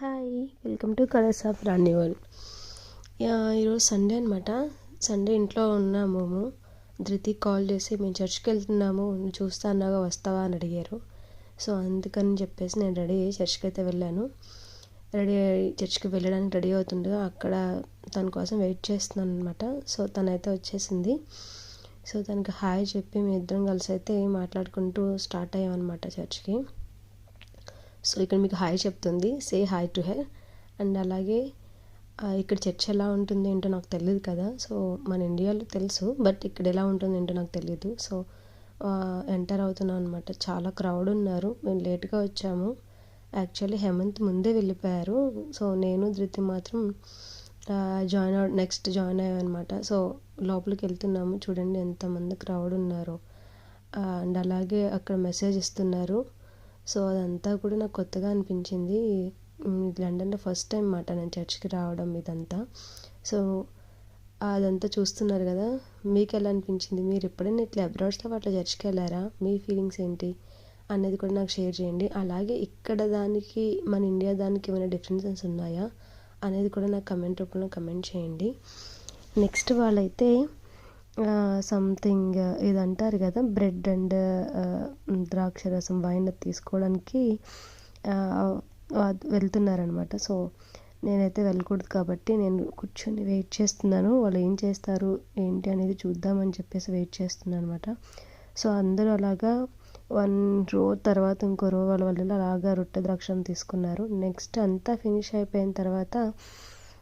Hi welcome to colours of Ranival ఈరోజు Sunday అనమాట Sunday ఇంట్లో ఉన్నాము ధృతి కాల్ చేసి మేము చర్చ్కి వెళ్తున్నాము నువ్వు చూస్తా అన్నాగా వస్తావా? అని అడిగారు. సో అందుకని చెప్పేసి నేను రెడీ అయ్యి చర్చ్కి అయితే వెళ్ళాను. రెడీ అయ్యి చర్చ్కి వెళ్ళడానికి రెడీ అవుతుండగా అక్కడ తన కోసం వెయిట్ చేస్తున్నాను అనమాట సో తనైతే వచ్చేసింది. సో తనకి హాయ్ చెప్పి మేము ఇద్దరం కలిసి అయితే మాట్లాడుకుంటూ స్టార్ట్ అయ్యామన్నమాట చర్చ్కి. సో ఇక్కడ మీకు హాయ్ చెప్తుంది. Say hi to her and అలాగే ఇక్కడ చర్చ్ ఎలా ఉంటుంది ఏంటో నాకు తెలియదు కదా. సో మన ఇండియాలో తెలుసు బట్ ఇక్కడ ఎలా ఉంటుంది ఏంటో నాకు తెలియదు సో ఎంటర్ అవుతున్నాం అనమాట చాలా క్రౌడ్ ఉన్నారు. మేము లేట్గా వచ్చాము. యాక్చువల్లీ హేమంత్ ముందే వెళ్ళిపోయారు. సో నేను ధృతి మాత్రం జాయిన్ అవ నెక్స్ట్ జాయిన్ అయ్యామన్నమాట సో లోపలికి వెళ్తున్నాము. చూడండి ఎంతమంది క్రౌడ్ ఉన్నారు. అండ్ అలాగే అక్కడ మెసేజ్ ఇస్తున్నారు. సో అదంతా కూడా నాకు కొత్తగా అనిపించింది. లండన్లో ఫస్ట్ టైం మాట నేను చర్చ్కి రావడం ఇదంతా. సో అదంతా చూస్తున్నారు కదా మీకు ఎలా అనిపించింది? మీరు ఎప్పుడైనా ఇట్లా అబ్రాడ్స్లో అట్లా చర్చ్కి వెళ్ళారా? మీ ఫీలింగ్స్ ఏంటి? అనేది కూడా నాకు షేర్ చేయండి. అలాగే ఇక్కడ దానికి మన ఇండియా దానికి ఏమైనా డిఫరెన్సెస్ ఉన్నాయా? అనేది కూడా నాకు కమెంట్ రూపంలో కమెంట్ చేయండి. నెక్స్ట్ వాళ్ళైతే సంథింగ్ ఇది అంటారు కదా బ్రెడ్ అండ్ ద్రాక్ష రసం వైన్ తీసుకోవడానికి వెళ్తున్నారనమాట సో నేనైతే వెళ్ళకూడదు కాబట్టి నేను కూర్చొని వెయిట్ చేస్తున్నాను. వాళ్ళు ఏం చేస్తారు ఏంటి అనేది చూద్దామని చెప్పేసి వెయిట్ చేస్తున్నాను అనమాట సో అందరూ అలాగా వన్ రో తర్వాత ఇంకో రో వాళ్ళ వాళ్ళు అలాగా రొట్టె ద్రాక్షం తీసుకున్నారు. నెక్స్ట్ అంతా ఫినిష్ అయిపోయిన తర్వాత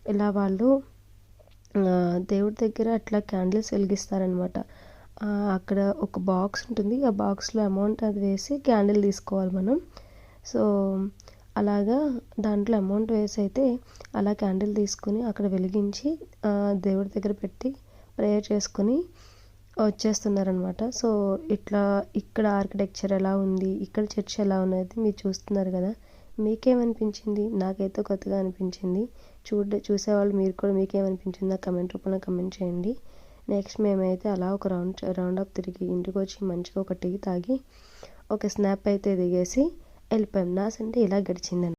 ఇలా వాళ్ళు దేవుడి దగ్గర అట్లా క్యాండిల్స్ వెలిగిస్తారనమాట అక్కడ ఒక బాక్స్ ఉంటుంది. ఆ బాక్స్లో అమౌంట్ అది వేసి క్యాండిల్ తీసుకోవాలి మనం. సో అలాగా దాంట్లో అమౌంట్ వేసి అయితే అలా క్యాండిల్ తీసుకుని అక్కడ వెలిగించి దేవుడి దగ్గర పెట్టి ప్రేయర్ చేసుకొని వచ్చేస్తున్నారనమాట సో ఇట్లా ఇక్కడ ఆర్కిటెక్చర్ ఎలా ఉంది? ఇక్కడ చర్చ్ ఎలా ఉన్నది మీరు చూస్తున్నారు కదా. మీకేమనిపించింది? నాకైతే కొత్తగా అనిపించింది. చూడ చూసేవాళ్ళు మీరు కూడా మీకేమనిపించింది ఆ కమెంట్ రూపంలో కమెంట్ చేయండి. నెక్స్ట్ మేమైతే అలా ఒక రౌండ్ రౌండ్ అప్ తిరిగి ఇంటికి వచ్చి మంచిగా ఒక టీ తాగి ఒక స్నాప్ అయితే దిగేసి వెళ్ళిపోయాం. నా సండే ఇలా గడిచిందని